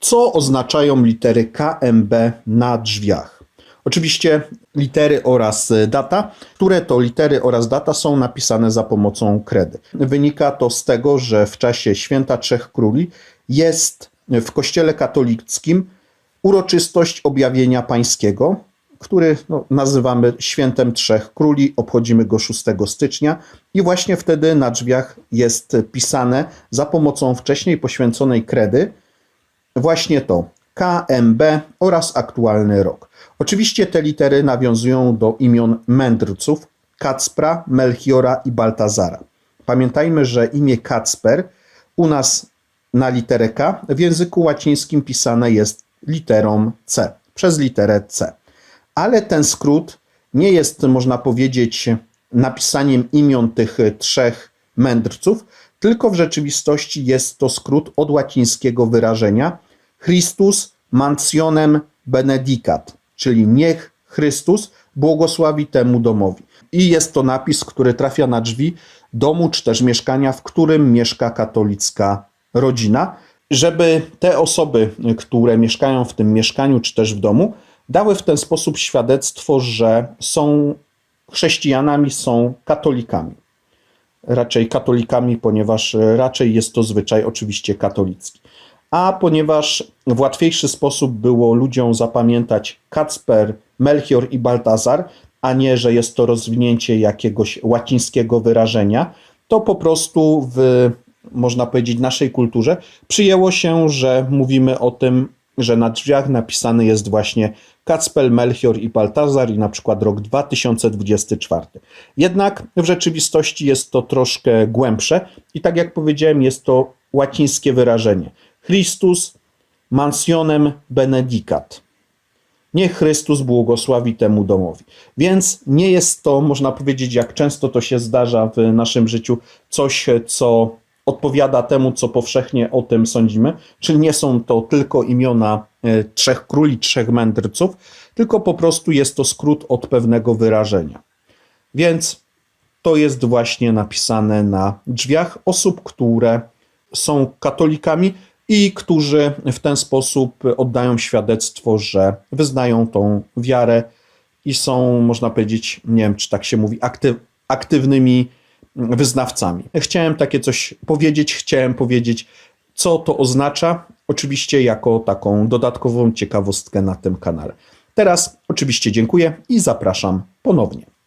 Co oznaczają litery KMB na drzwiach? Oczywiście litery oraz data, które to litery oraz data są napisane za pomocą kredy. Wynika to z tego, że w czasie Święta Trzech Króli jest w Kościele katolickim uroczystość objawienia pańskiego, który no, nazywamy Świętem Trzech Króli, obchodzimy go 6 stycznia i właśnie wtedy na drzwiach jest pisane za pomocą wcześniej poświęconej kredy właśnie to KMB oraz aktualny rok. Oczywiście te litery nawiązują do imion mędrców Kacpra, Melchiora i Baltazara. Pamiętajmy, że imię Kacper u nas na literę K w języku łacińskim pisane jest literą C, przez literę C. Ale ten skrót nie jest, można powiedzieć, napisaniem imion tych trzech mędrców, tylko w rzeczywistości jest to skrót od łacińskiego wyrażenia Christus mansionem benedicat, czyli niech Chrystus błogosławi temu domowi. I jest to napis, który trafia na drzwi domu czy też mieszkania, w którym mieszka katolicka rodzina, żeby te osoby, które mieszkają w tym mieszkaniu czy też w domu, dały w ten sposób świadectwo, że są chrześcijanami, są katolikami. Raczej katolikami, ponieważ raczej jest to zwyczaj oczywiście katolicki. A ponieważ w łatwiejszy sposób było ludziom zapamiętać Kacper, Melchior i Baltazar, a nie, że jest to rozwinięcie jakiegoś łacińskiego wyrażenia, to po prostu w, można powiedzieć, naszej kulturze przyjęło się, że mówimy o tym, że na drzwiach napisany jest właśnie Kacpel, Melchior i Baltazar i na przykład rok 2024. Jednak w rzeczywistości jest to troszkę głębsze i tak jak powiedziałem, jest to łacińskie wyrażenie. Christus mansionem benedicat. Niech Chrystus błogosławi temu domowi. Więc nie jest to, można powiedzieć, jak często to się zdarza w naszym życiu, coś, co odpowiada temu, co powszechnie o tym sądzimy, czyli nie są to tylko imiona e, trzech króli, trzech mędrców, tylko po prostu jest to skrót od pewnego wyrażenia. Więc to jest właśnie napisane na drzwiach osób, które są katolikami i którzy w ten sposób oddają świadectwo, że wyznają tą wiarę i są, można powiedzieć, nie wiem, czy tak się mówi, aktyw, aktywnymi wyznawcami. Chciałem takie coś powiedzieć, chciałem powiedzieć, co to oznacza, oczywiście jako taką dodatkową ciekawostkę na tym kanale. Teraz oczywiście dziękuję i zapraszam ponownie.